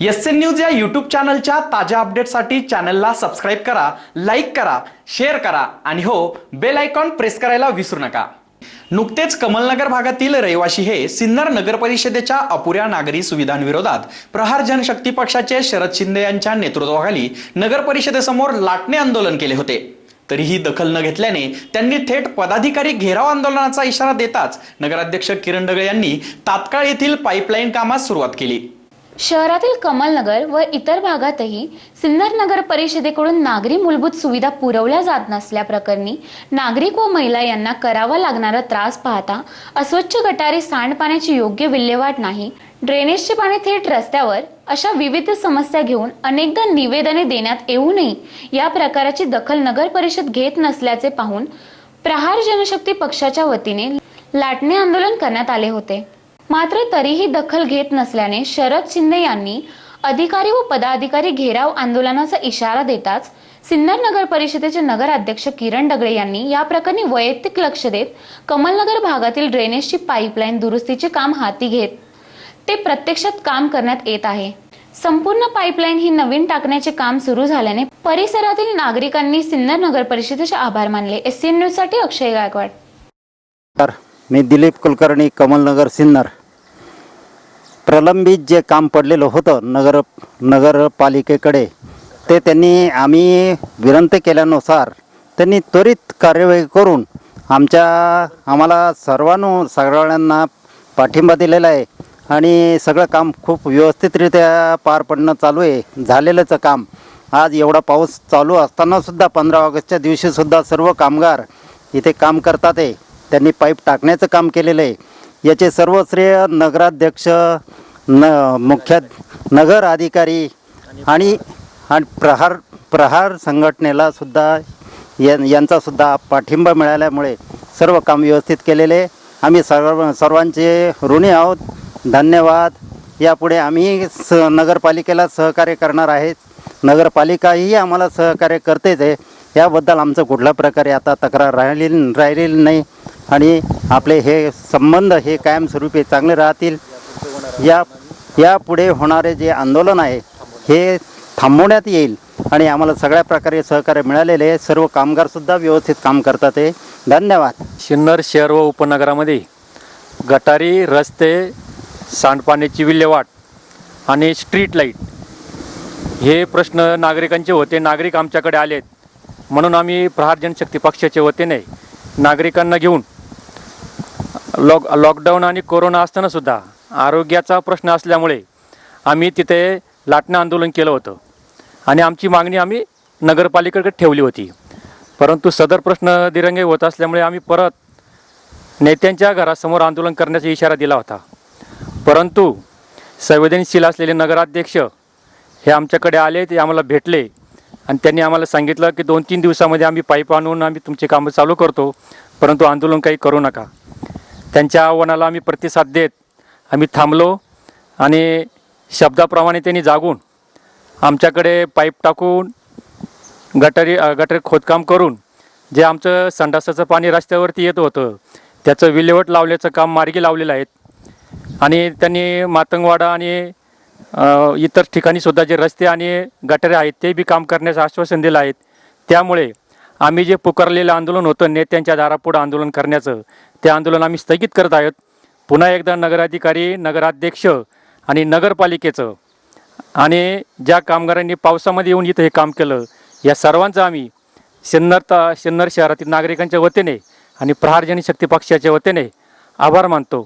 S N news या YouTube चॅनलच्या ताज्या अपडेटसाठी चॅनलला सबस्क्राईब करा लाईक करा शेअर करा आणि हो बेल आयकॉन प्रेस करायला विसरू नका. नुकतेच कमलनगर भागातील रहिवाशी हे सिन्नर नगर परिषदेच्या अपुऱ्या नागरी सुविधांविरोधात प्रहार जनशक्ती पक्षाचे शरद शिंदे यांच्या नेतृत्वाखाली नगर परिषदेसमोर लाटणे आंदोलन केले होते. तरीही दखल न घेतल्याने त्यांनी थेट पदाधिकारी घेराव आंदोलनाचा इशारा देताच नगराध्यक्ष किरण ढगळे यांनी तात्काळ येथील पाईपलाईन कामास सुरुवात केली. शहरातील कमलनगर व इतर भागातही सिन्नर नगर परिषदेकडून नागरी मूलभूत सुविधा पुरवल्या जात नसल्याप्रकरणी नागरिक व महिला यांना करावा लागणारा त्रास पाहता अस्वच्छ गटारी सांडपाण्याची योग्य विल्हेवाट नाही ड्रेनेजचे पाणी थेट रस्त्यावर अशा विविध समस्या घेऊन अनेकदा निवेदने देण्यात येऊनही या प्रकाराची दखल नगर परिषद घेत नसल्याचे पाहून प्रहार जनशक्ती पक्षाच्या वतीने लाटणे आंदोलन करण्यात आले होते. मात्र तरीही दखल घेत नसल्याने शरद शिंदे यांनी अधिकारी व पदाधिकारी घेराव आंदोलनाचा इशारा देताच सिन्नर नगर परिषदेचे नगराध्यक्ष किरण डगळे यांनी या प्रकरणी वैयक्तिक लक्ष देत कमलनगर भागातील ड्रेनेजची पाईपलाईन दुरुस्तीचे काम हाती घेत ते प्रत्यक्षात काम करण्यात येत आहे. संपूर्ण पाईपलाईन ही नवीन टाकण्याचे काम सुरू झाल्याने परिसरातील नागरिकांनी सिन्नर नगर परिषदेचे आभार मानले. एस न्यूजसाठी अक्षय गायकवाड. मी दिलीप कुलकर्णी कमलनगर सिन्नर. प्रलंबित जे काम पडलेलं होतं नगर नगरपालिकेकडे ते त्यांनी आम्ही विनंती केल्यानुसार त्यांनी त्वरित कार्यवाही करून आमच्या आम्हाला सर्वांनो सगळ्यांना पाठिंबा दिलेला आहे आणि सगळं काम खूप व्यवस्थितरित्या पार पडणं चालू आहे झालेलंच काम. आज एवढा पाऊस चालू असतानासुद्धा पंधरा ऑगस्टच्या दिवशीसुद्धा सर्व कामगार इथे काम करतात आहे. त्यांनी पाईप टाकण्याचं काम केलेलं आहे. याचे सर्व श्रेय नगराध्यक्ष न मुख्य नगर अधिकारी आणि आणि प्रहार प्रहार संघटनेला सुद्धा या यांचासुद्धा पाठिंबा मिळाल्यामुळे सर्व काम व्यवस्थित केलेले. आम्ही सर्व सर्वांचे ऋणी आहोत. धन्यवाद. यापुढे आम्ही स नगरपालिकेला सहकार्य करणार आहेत. नगरपालिकाही आम्हाला सहकार्य करतेच आहे. याबद्दल आमचं कुठल्या प्रकारे आता तक्रार राहिली राहिलेली नाही. आणि आपले हे संबंध हे कायमस्वरूपी चांगले राहतील. या यापुढे होणारे जे आंदोलन आहे हे थांबवण्यात येईल आणि आम्हाला सगळ्या प्रकारे सहकार्य मिळालेले आहे. सर्व कामगारसुद्धा व्यवस्थित काम करतात आहे धन्यवाद. सिन्नर शहर व उपनगरामध्ये गटारी रस्ते सांडपाण्याची विल्हेवाट आणि स्ट्रीट लाइट हे प्रश्न नागरिकांचे होते. नागरिक आमच्याकडे आलेत. म्हणून आम्ही प्रहार जनशक्ती पक्षाच्या वतीने नागरिकांना घेऊन लॉक लॉकडाऊन आणि कोरोना असतानासुद्धा आरोग्याचा प्रश्न असल्यामुळे आम्ही तिथे लाटणं आंदोलन केलं होतं. आणि आमची मागणी आम्ही नगरपालिकेकडे ठेवली होती. परंतु सदर प्रश्न दिरंगे होत असल्यामुळे आम्ही परत नेत्यांच्या घरासमोर आंदोलन करण्याचा इशारा दिला होता. परंतु संवेदनशील असलेले नगराध्यक्ष हे आमच्याकडे आले ते आम्हाला भेटले आणि त्यांनी आम्हाला सांगितलं की दोन तीन दिवसामध्ये आम्ही पाईप आणून आम्ही तुमचे कामं चालू करतो परंतु आंदोलन काही करू नका. त्यांच्या आव्हानाला आम्ही प्रतिसाद देत आम्ही थांबलो आणि शब्दाप्रमाणे त्यांनी जागून आमच्याकडे पाईप टाकून गटारी गटारी खोदकाम करून जे आमचं संडासाचं पाणी रस्त्यावरती येत होतं त्याचं विल्हेवट लावल्याचं काम मार्गी लावलेलं आहेत आणि त्यांनी मातंगवाडा आणि इतर ठिकाणी सुद्धा जे रस्ते आणि गटारे आहेत ते बी काम करण्याचं आश्वासन दिलं आहेत त्यामुळे आम्ही जे पुकारलेलं आंदोलन होतं नेत्यांच्या दारापुढं आंदोलन करण्याचं ते आंदोलन आम्ही स्थगित करत आहोत. पुन्हा एकदा नगराधिकारी नगराध्यक्ष आणि नगरपालिकेचं आणि ज्या कामगारांनी पावसामध्ये येऊन इथं हे काम केलं या सर्वांचं आम्ही सिन्नर ता सिन्नर शहरातील नागरिकांच्या वतीने आणि प्रहार जनशक्ती पक्षाच्या वतीने आभार मानतो.